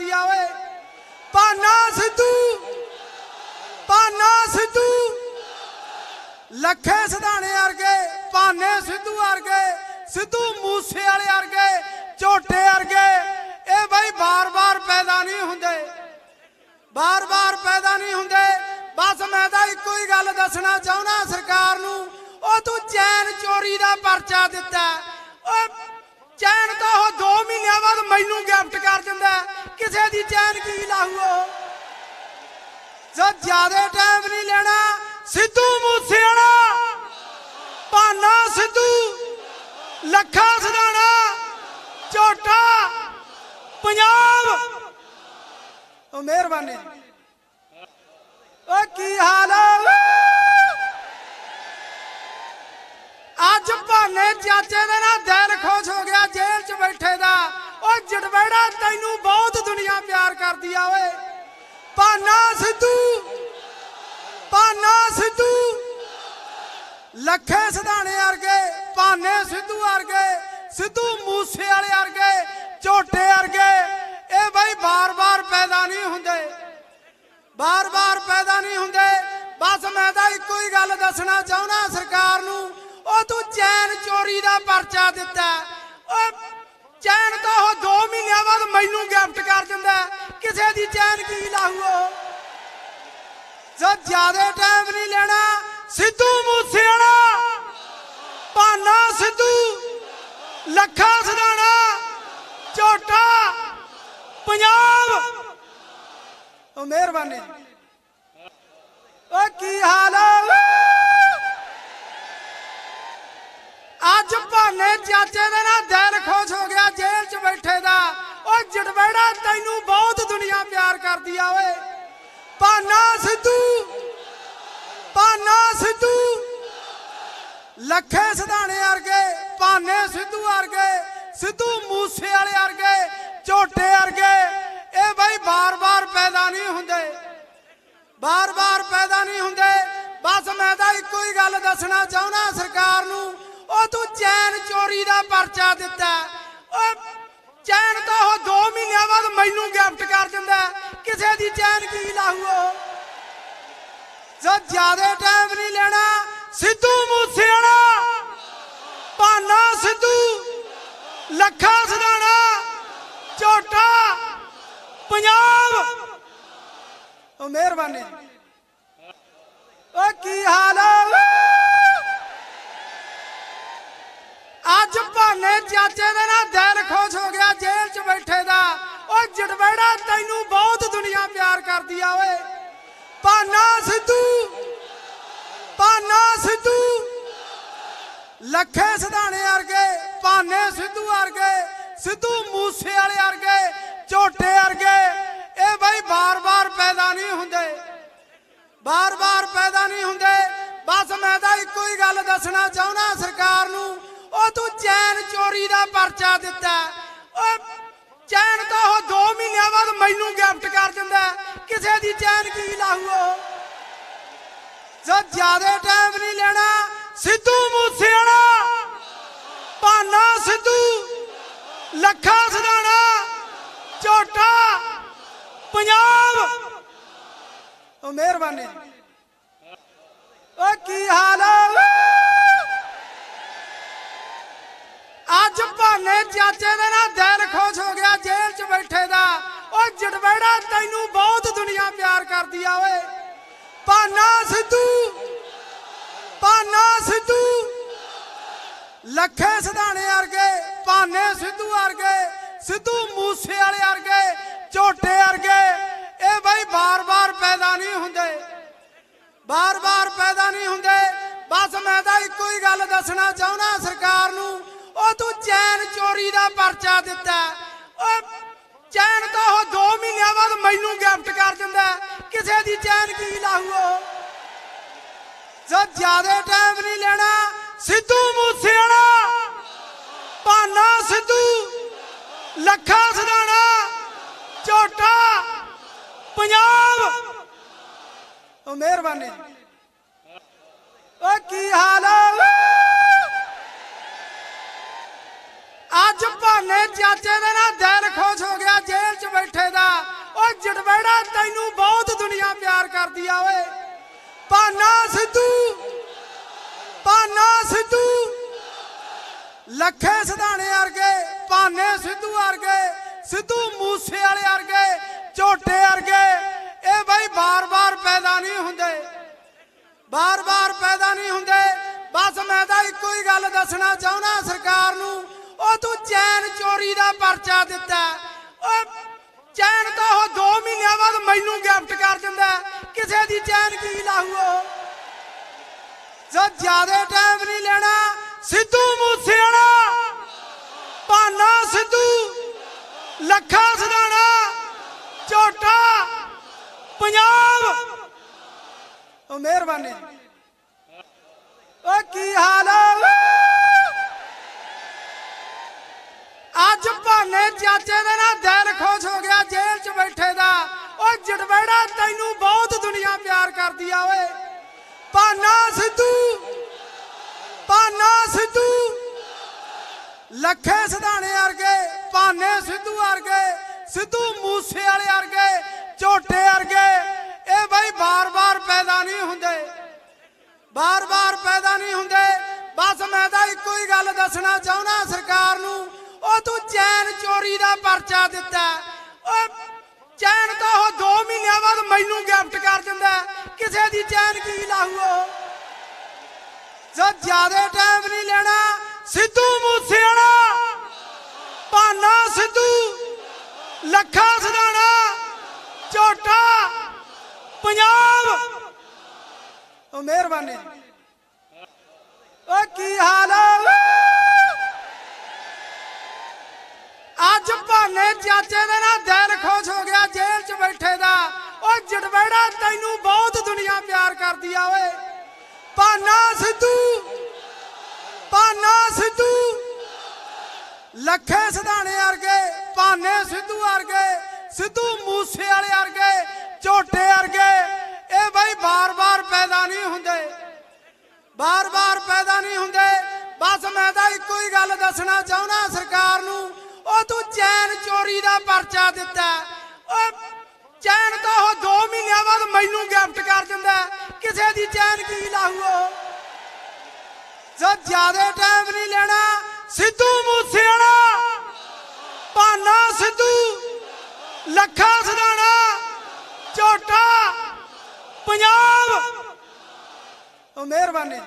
ਕਰਦੀ ਆ ਓਏ ਪਾਨਾ ਸਿੱਧੂ ਪਾਨਾ ਸਿੱਧੂ। ਲੱਖੇ ਸਿਧਾਣੇ ਵਰਗੇ ਪਾਨੇ ਸਿੱਧੂ ਵਰਗੇ, ਸਿੱਧੂ ਮੂਸੇ ਵਾਲੇ ਵਰਗੇ, ਝੋਟੇ ਵਰਗੇ, ਇਹ ਬਈ ਬਾਰ-ਬਾਰ ਪੈਦਾ ਨਹੀਂ ਹੁੰਦੇ। ਬਾਰ-ਬਾਰ ਪੈਦਾ ਨਹੀਂ ਹੁੰਦੇ। ਬਸ ਮੈਂ ਤਾਂ ਇੱਕੋ ਹੀ ਗੱਲ ਦੱਸਣਾ ਚਾਹੁੰਦਾ ਸਰਕਾਰ ਨੂੰ, ਉਹ ਤੂੰ ਚੈਨ ਚੋਰੀ ਦਾ ਪਰਚਾ ਦਿੱਤਾ। ਉਹ ਚੈਨ ਤਾਂ ਉਹ 2 ਮਹੀਨਿਆਂ ਬਾਅਦ ਮੈਨੂੰ ਗਿਫਟ ਕਰ ਦਿੰਦਾ ਕਿਸੇ ਦੀ ਚੈਨ ਕੀ ਲਾਹੂ ਜੋ ਜਿਆਦੇ ਟਾਈਮ ਨਹੀਂ ਲੈਣਾ, ਸਿੱਧੂ ਮੂਸੇਵਾਲਾ। ਭਾਨਾ ਸਿੱਧੂ, ਲੱਖਾ ਸਦਾਣਾ, ਝੋਟਾ, ਪੰਜਾਬ। ਉਹ ਮਿਹਰਬਾਨੀ। ਤੈਨੂੰ ਬਹੁਤ ਦੁਨੀਆ ਪਿਆਰ ਕਰਦੀ ਆ ਓਏ। ਪਾਨਾ ਸਿੱਧੂ ਪਾਨਾ ਸਿੱਧੂ। ਲੱਖੇ ਸਿਧਾਣੇ ਵਰਗੇ ਪਾਨੇ ਸਿੱਧੂ ਵਰਗੇ, ਸਿੱਧੂ ਮੂਸੇ ਵਾਲੇ ਵਰਗੇ, ਝੋਟੇ ਵਰਗੇ। ਇਹ ਬਈ ਬਾਰ-ਬਾਰ ਪੈਦਾ ਨਹੀਂ ਹੁੰਦੇ। ਬਾਰ-ਬਾਰ ਪੈਦਾ ਨਹੀਂ ਹੁੰਦੇ। ਬਸ ਮੈਂ ਤਾਂ ਇੱਕੋ ਹੀ ਗੱਲ ਦੱਸਣਾ ਚਾਹੁੰਦਾ ਸਰਕਾਰ ਨੂੰ, ਉਹ ਤੂੰ ਚੈਨ ਚੋਰੀ ਦਾ ਪਰਚਾ ਦਿੱਤਾ। ਉਹ ਚੈਨ ਤਾਂ ਉਹ 2 ਮਹੀਨਿਆਂ ਬਾਅਦ ਮੈਨੂੰ ਗਿਫਟ ਕਰ ਦਿੰਦਾ ਕਿਸੇ ਦੀ ਚੈਨ ਕੀ ਲਾਹੂ ਉਹ ਜੋ ਜਿਆਦੇ ਟਾਈਮ ਨਹੀਂ ਲੈਣਾ, ਸਿੱਧੂ ਮੂਸੇਵਾਲਾ। ਪਾਨਾ ਸਿੱਧੂ, ਲੱਖਾ ਸਦਾਣਾ, ਝੋਟਾ, ਪੰਜਾਬ। ਉਹ ਮਿਹਰਬਾਨੀ। ਪਿਆਰ ਓਏ ਪਾਨਾ ਸਿੱਧੂ ਪਾਨਾ ਸਿੱਧੂ। ਲੱਖੇ ਸਿਧਾਣੇ ਵਰਗੇ ਪਾਨੇ ਸਿੱਧੂ ਵਰਗੇ, ਸਿੱਧੂ ਮੂਸੇ ਵਾਲੇ ਵਰਗੇ, ਝੋਟੇ ਵਰਗੇ, ਇਹ ਬਈ ਬਾਰ-ਬਾਰ ਪੈਦਾ ਨਹੀਂ ਹੁੰਦੇ। ਬਾਰ-ਬਾਰ ਪੈਦਾ ਨਹੀਂ ਹੁੰਦੇ। ਬਸ ਮੈਂ ਤਾਂ ਇੱਕੋ ਹੀ ਗੱਲ ਦੱਸਣਾ ਚਾਹੁੰਦਾ ਸਰਕਾਰ ਨੂੰ, ਉਹ ਤੂੰ ਚੈਨ ਚੋਰੀ ਦਾ ਪਰਚਾ ਦਿੱਤਾ। ਉਹ ਚੈਨ ਤਾਂ ਉਹ 2 ਮਹੀਨਿਆਂ ਬਾਅਦ ਮੈਨੂੰ ਗਿਫਟ ਕਰ ਦਿੰਦਾ। ਕਿਸੇ ਦੀ ਚੈਨ ਕੀ ਲਾਹੂ ਜੋ ਜਿਆਦੇ ਟਾਈਮ ਨਹੀਂ ਲੈਣਾ, ਸਿੱਧੂ ਮੂਸੇਵਾਲਾ। ਭਾਨਾ ਸਿੱਧੂ, ਲੱਖਾ ਸਦਾਣਾ, ਝੋਟਾ, ਪੰਜਾਬ। ਉਹ ਮਿਹਰਬਾਨੀ। ਲੱਖੇ ਸਿਧਾਣੇ ਵਰਗੇ ਪਾਨੇ ਸਿੱਧੂ ਵਰਗੇ, ਸਿੱਧੂ ਮੂਸੇ ਵਾਲੇ ਵਰਗੇ, ਝੋਟੇ ਵਰਗੇ, ਇਹ ਬਈ ਬਾਰ-ਬਾਰ ਪੈਦਾ ਨਹੀਂ ਹੁੰਦੇ। ਬਾਰ-ਬਾਰ ਪੈਦਾ ਨਹੀਂ ਹੁੰਦੇ। ਬਸ ਮੈਂ ਤਾਂ ਇੱਕੋ ਹੀ ਗੱਲ ਦੱਸਣਾ ਚਾਹੁੰਦਾ, ਸਰਕਾਰ ਨੂੰ, ਉਹ ਤੂੰ ਚੈਨ ਚੋਰੀ ਦਾ ਪਰਚਾ ਦਿੱਤਾ। ਉਹ ਚੈਨ ਤਾਂ ਉਹ 2 ਮਹੀਨਿਆਂ ਬਾਅਦ ਮੈਨੂੰ ਗਿਫਟ ਕਰ ਦਿੰਦਾ। ਕਿਸੇ ਦੀ ਚੈਨ ਕੀ ਲਾਹੂ ਉਹ? ਜੋ ਜਿਆਦੇ ਟਾਈਮ ਨਹੀਂ ਲੈਣਾ। ਸਿੱਧੂ ਮੂਸੇਵਾਲਾ ਭਾਨਾ ਸਿੱਧੂ, ਲੱਖਾ ਸਦਾਣਾ, ਝੋਟਾ, ਪੰਜਾਬ। ਉਹ ਮਿਹਰਬਾਨੀ। ਓ ਕੀ ਹਾਲ ਆ? ਅੱਜ ਭਾਨੇ ਚਾਚੇ ਦੇ ਨਾਲ ਦਿਲ ਖੁਸ਼ ਹੋ ਗਿਆ, ਜੇਲ੍ਹ 'ਚ ਬੈਠੇ ਦਾ। ਓ ਜੜਵੜਾ ਤੈਨੂੰ ਬਹੁਤ ਦੁਨੀਆ ਪਿਆਰ ਕਰਦੀ ਆ, ਓਏ। ਪਾਨਾ ਸਿੱਧੂ ਪਾਨਾ ਸਿੱਧੂ ਲੱਖੇ ਸਿਧਾਣੇ ਵਰਗੇ ਪਾਨੇ ਸਿੱਧੂ ਵਰਗੇ, ਸਿੱਧੂ ਮੂਸੇ ਵਾਲੇ ਵਰਗੇ, ਝੋਟੇ ਵਰਗੇ, ਇਹ ਬਈ ਬਾਰ-ਬਾਰ ਪੈਦਾ ਨਹੀਂ ਹੁੰਦੇ। ਬਾਰ-ਬਾਰ ਪੈਦਾ ਨਹੀਂ ਹੁੰਦੇ। ਬਸ ਮੈਂ ਤਾਂ ਇੱਕੋ ਹੀ ਗੱਲ ਦੱਸਣਾ ਚਾਹੁੰਦਾ ਸਰਕਾਰ ਨੂੰ, ਉਹ ਤੂੰ ਚੈਨ ਚੋਰੀ ਦਾ ਪਰਚਾ ਦਿੱਤਾ। ਉਹ ਚੈਨ ਤਾਂ ਉਹ 2 ਮਹੀਨਿਆਂ ਬਾਅਦ ਮੈਨੂੰ ਗਿਫਟ ਕਰ ਦਿੰਦਾ ਕਿਸੇ ਦੀ ਚੈਨ ਕੀ ਲਾਹੂ ਉਹ? ਜੋ ਜਿਆਦੇ ਟਾਈਮ ਨਹੀਂ ਲੈਣਾ, ਸਿੱਧੂ ਮੂਸੇਵਾਲਾ ਪਾਨਾ ਸਿੱਧੂ ਲੱਖਾ ਸਦਾਣਾ, ਝੋਟਾ, ਪੰਜਾਬ। ਉਹ ਮਿਹਰਬਾਨੀ। ਓ ਕੀ ਹਾਲ ਆ? ਅੱਜ ਭਾਨੇ ਚਾਚੇ ਦੇ ਨਾਲ ਦਿਲ ਖੁਸ਼ ਹੋ ਗਿਆ, ਜੇਲ੍ਹ 'ਚ ਬੈਠੇ ਦਾ। ਓ ਜਟਵੈੜਾ ਤੈਨੂੰ ਬਹੁਤ ਦੁਨੀਆ ਪਿਆਰ ਕਰਦੀ ਆ, ਓਏ। ਪਾਨਾ ਸਿੱਧੂ, ਭਾਨਾ ਸਿੱਧੂ। ਲੱਖੇ ਸਿਧਾਣੇ ਸਿੱਧੂ ਵਰਗੇ, ਸਿੱਧੂ ਮੂਸੇ ਵਾਲੇ ਵਰਗੇ, ਝੋਟੇ ਵਰਗੇ, ਇਹ ਬਈ ਬਾਰ-ਬਾਰ ਪੈਦਾ ਨਹੀਂ ਹੁੰਦੇ। ਬਾਰ-ਬਾਰ ਪੈਦਾ ਨਹੀਂ ਹੁੰਦੇ। ਬਸ ਮੈਂ ਤਾਂ ਇੱਕੋ ਹੀ ਗੱਲ ਦੱਸਣਾ ਚਾਹੁੰਦਾ ਸਰਕਾਰ ਨੂੰ, ਉਹ ਤੂੰ ਚੈਨ ਚੋਰੀ ਦਾ ਪਰਚਾ ਦਿੱਤਾ। ਉਹ ਚੈਨ ਤਾਂ ਉਹ 2 ਮਹੀਨਿਆਂ ਬਾਅਦ ਮੈਨੂੰ ਗਿਫਟ ਕਰ ਦਿੰਦਾ ਕਿਸੇ ਦੀ ਚੈਨ ਕੀ ਲਾਹੂ ਉਹ? ਜੋ ਜਿਆਦੇ ਟਾਈਮ ਨਹੀਂ ਲੈਣਾ। ਸਿੱਧੂ ਮੂਸੇਵਾਲਾ ਪਾਨਾ ਸਿੱਧੂ ਲੱਖਾ ਸਦਾਣਾ, ਝੋਟਾ, ਪੰਜਾਬ। ਉਹ ਮਿਹਰਬਾਨੀ। ਓ ਕੀ ਹਾਲ ਅੱਜ ਭਾਨੇ ਚਾਚੇ ਦੇ ਨਾਲ ਦਿਲ ਖੁਸ਼ ਹੋ ਗਿਆ ਜੇਲ੍ਹ 'ਚ ਬੈਠੇ ਦਾ। ਓ ਜਟਵੈੜਾ, ਤੈਨੂੰ ਬਹੁਤ ਦੁਨੀਆ ਪਿਆਰ ਕਰਦੀ ਆ, ਓਏ। ਪਾਨਾ ਸਿੱਧੂ, ਭਾਨਾ ਸਿੱਧੂ। ਲੱਖੇ ਸਦਾਣੇ ਵਰਗੇ ਪਾਨੇ ਸਿੱਧੂ ਵਰਗੇ, ਸਿੱਧੂ ਮੂਸੇ ਵਾਲੇ ਵਰਗੇ, ਝੋਟੇ ਵਰਗੇ, ਇਹ ਬਈ ਬਾਰ-ਬਾਰ ਪੈਦਾ ਨਹੀਂ ਹੁੰਦੇ। ਬਾਰ-ਬਾਰ ਪੈਦਾ ਨਹੀਂ ਹੁੰਦੇ। ਬਸ ਮੈਂ ਤਾਂ ਇੱਕੋ ਹੀ ਗੱਲ ਦੱਸਣਾ ਚਾਹੁੰਦਾ ਸਰਕਾਰ ਨੂੰ, ਉਹ ਤੂੰ ਚੈਨ ਚੋਰੀ ਦਾ ਪਰਚਾ ਦਿੱਤਾ। ਉਹ ਚੈਨ ਤਾਂ ਉਹ 2 ਮਹੀਨਿਆਂ ਬਾਅਦ ਮੈਨੂੰ ਗਿਫਟ ਕਰ ਦਿੰਦਾ। ਕਿਸੇ ਦੀ ਚੈਨ ਕੀ ਲਾਹੂ ਉਹ? ਜੋ ਜਿਆਦੇ ਟਾਈਮ ਨਹੀਂ ਲੈਣਾ। ਸਿੱਧੂ ਮੂਸੇਵਾਲਾ ਪਾਨਾ ਸਿੱਧੂ ਲੱਖਾ ਸਦਾਣਾ, ਝੋਟਾ, ਪੰਜਾਬ। ਉਹ ਮਿਹਰਬਾਨੀ। ਓ ਕੀ ਹਾਲ ਆ? ਅੱਜ ਭਾਨੇ ਚਾਚੇ ਦੇ ਨਾਲ ਦਿਲ ਖੁਸ਼ ਹੋ ਗਿਆ, ਜੇਲ੍ਹ 'ਚ ਬੈਠੇ ਦਾ। ਓ ਜਟਵੈੜਾ, ਤੈਨੂੰ ਬਹੁਤ ਦੁਨੀਆ ਪਿਆਰ ਕਰਦੀ ਆ, ਓਏ। ਪਾਨਾ ਸਿੱਧੂ, ਭਾਨਾ ਸਿੱਧੂ। ਲੱਖੇ ਸਿਧਾਣੇ ਵਰਗੇ ਪਾਨੇ ਸਿੱਧੂ ਵਰਗੇ, ਸਿੱਧੂ ਮੂਸੇ ਵਾਲੇ ਵਰਗੇ, ਝੋਟੇ ਵਰਗੇ, ਇਹ ਬਈ ਬਾਰ-ਬਾਰ ਪੈਦਾ ਨਹੀਂ ਹੁੰਦੇ। ਬਾਰ-ਬਾਰ ਪੈਦਾ ਨਹੀਂ ਹੁੰਦੇ। ਬਸ ਮੈਂ ਤਾਂ ਇੱਕੋ ਹੀ ਗੱਲ ਦੱਸਣਾ ਚਾਹੁੰਦਾ ਸਰਕਾਰ ਨੂੰ, ਉਹ ਤੂੰ ਚੈਨ ਚੋਰੀ ਦਾ ਪਰਚਾ ਦਿੱਤਾ। ਉਹ ਚੈਨ ਤਾਂ ਉਹ 2 ਮਹੀਨਿਆਂ ਬਾਅਦ ਮੈਨੂੰ ਗਿਫਟ ਕਰ ਦਿੰਦਾ ਕਿਸੇ ਦੀ ਚੈਨ ਕੀ ਲਾਹੂ ਉਹ? ਜੋ ਜਿਆਦੇ ਟਾਈਮ ਨਹੀਂ ਲੈਣਾ, ਸਿੱਧੂ ਮੂਸੇਵਾਲਾ ਭਾਨਾ ਸਿੱਧੂ ਲੱਖਾ ਸਦਾਣਾ ਝੋਟਾ ਪੰਜਾਬ। ਉਹ ਮਿਹਰਬਾਨੀ।